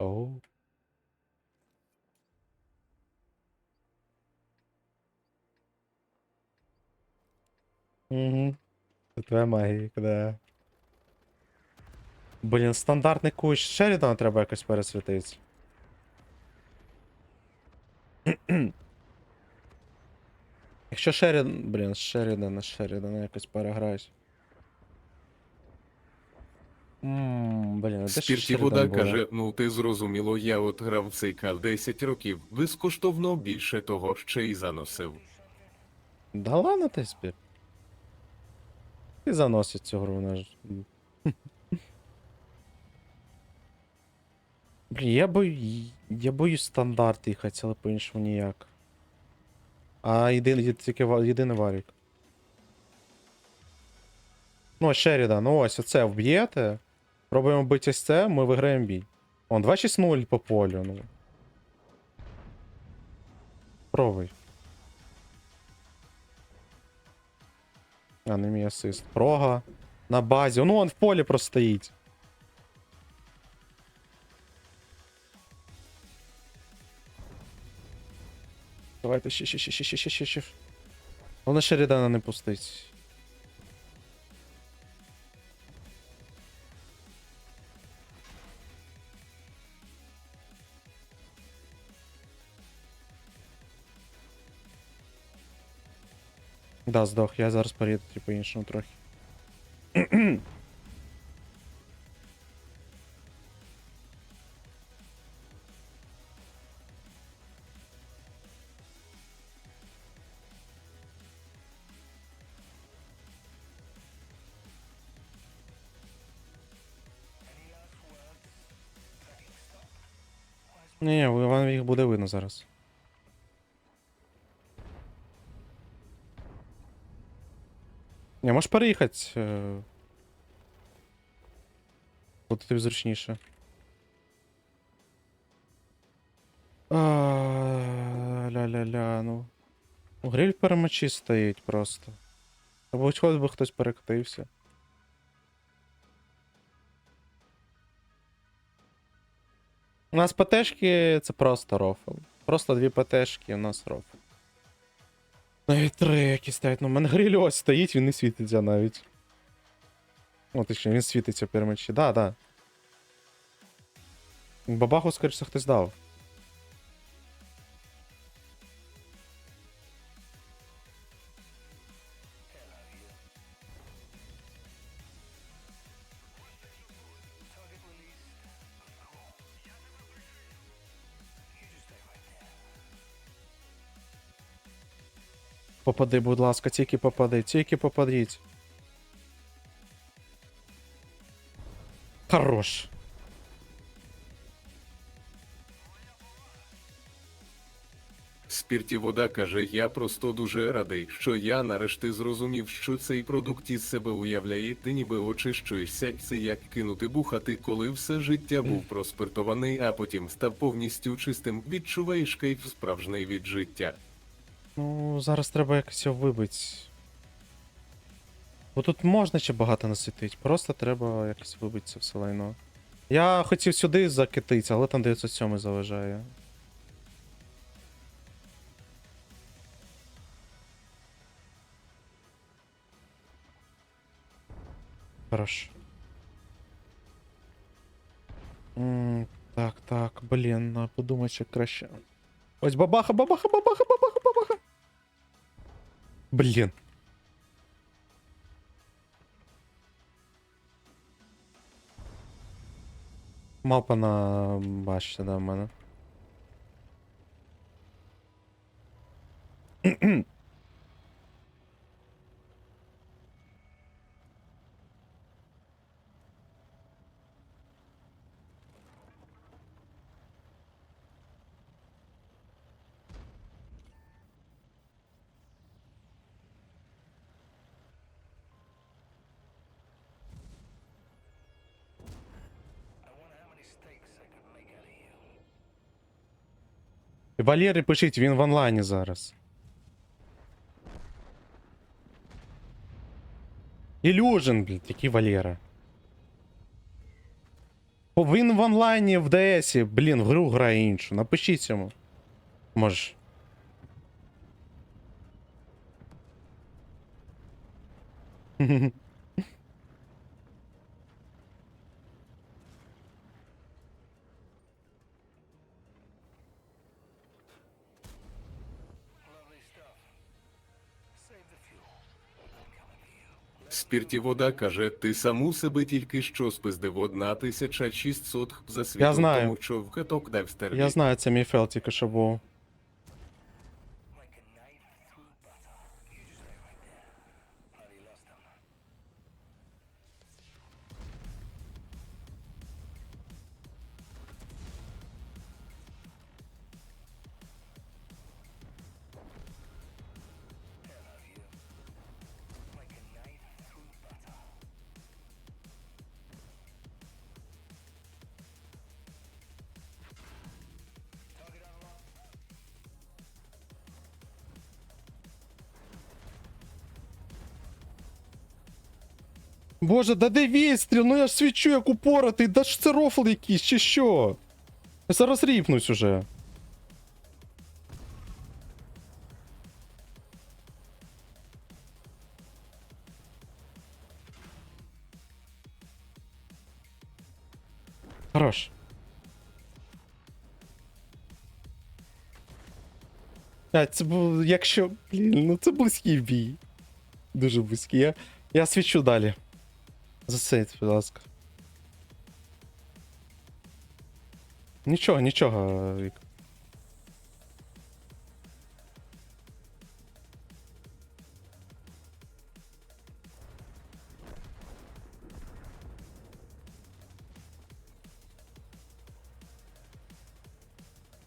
Оу. Угу. Це твоя магія, да. Блін, стандартний кущ Шерідана треба якось пересвітити. Якщо Шерідан. Блін, Шерідана, Шерідана якось переграють. Ммм, блін, а де ж Спірті Шерідан вода каже: ну ти зрозуміло, я от грав в цей кал 10 років. Безкоштовно більше того ще й заносив. Да ладно ти спір. Ти заносить цю гру, вона ж. Блін, я бою. Я боюсь стандарт їхати, але по-іншому ніяк. А єдиний, тільки ва- єдиний варік. Ну, Шерідан, ну ось оце вб'єте. Пробуємо бити ось це, ми виграємо бій. Он 2-6-0 по полю, ну. Пробуй. А, не мій асист. Прога. На базі. Ну, он в полі просто стоїть. Давайте ще, ще, ще, ще, ще, ще, ще, ще. Головне Шерідана не пустить. Да, здох, я зараз перейду типу іншому трохи. Ні, вам їх буде видно зараз. Не, можеш переїхати. е, Буде тобі зручніше. Ля-ля-ля, ну. Ну, Гриль перемочі стоїть просто. Або хоч би хтось перекатився. У нас ПТшки це просто рофл. Просто дві ПТшки, у нас рофл. Навіть три які стоять. Ну, у мене гриль ось стоїть, він не світиться навіть. О, точніше, він світиться в перемичі. Да, да. Бабаху, скоріше, хтось дав. Попади, будь ласка, тільки попади, тільки попадіть. Хорош. Спірті вода каже: я просто дуже радий, що я нарешті зрозумів, що цей продукт із себе уявляє. Ти ніби очищуєшся. Це як кинути бухати, коли все життя був проспиртований, а потім став повністю чистим. Відчуваєш кайф справжній від життя. Ну, зараз треба якось його вибити. Бо тут можна ще багато насвітити, просто треба якось вибити це все лайно. Я хотів сюди закититися, але там 907 заважає. Хорош. М, Так, так, блін, подумай ще краще. Ось бабаха, бабаха, бабаха, бабаха, Блін. Мапа на башті, да, в. Валєри пишіть, він в онлайні зараз. Ілюжин, блядь, який Валера. О, Він в онлайні в ДСі, блін, в гру грає іншу. Напишіть йому. Може. Спіртівода каже, ти саму себе тільки що спиздив 1600 за світом, знаю. тому що в каток. Я знаю, це мій фел тільки що був. Боже, да де відстріл? Ну я ж свічу як упоротий, да ж це рофл якийсь, чи що? Я зараз ріпнусь уже. Хорош. А, це був, якщо. Блін, ну це близький бій. Дуже близький. Я, я свічу далі. Засейт, будь ласка. Нічого, нічого. Вік.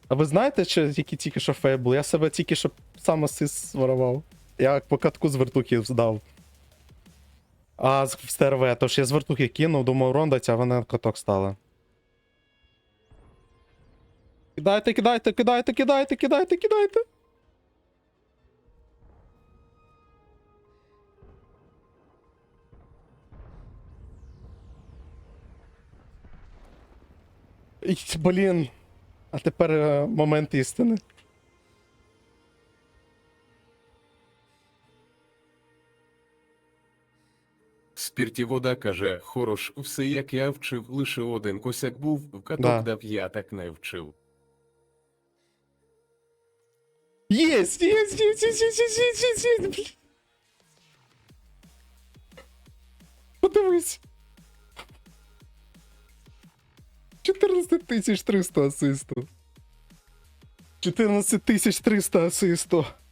А ви знаєте, що які тільки що фейбл? Я себе тільки що сам асист зворував. Я по катку з вертухи здав. А з СТРВ, тож я з вертухи кинув, думав рондать, а вона на каток стала. Кидайте, кидайте, кидайте, кидайте, кидайте, кидайте. Блін. А тепер е, момент істини. Спіртівода каже, хорош, все як я вчив, лише один косяк був, в каток Да. дав я так не вчив. Єсть, єсть, єсть, єсть, єсть, єсть, єсть, єсть, єсть, блін. Подивись. 14 тисяч 300 асисту. 14 тисяч 300 асисту.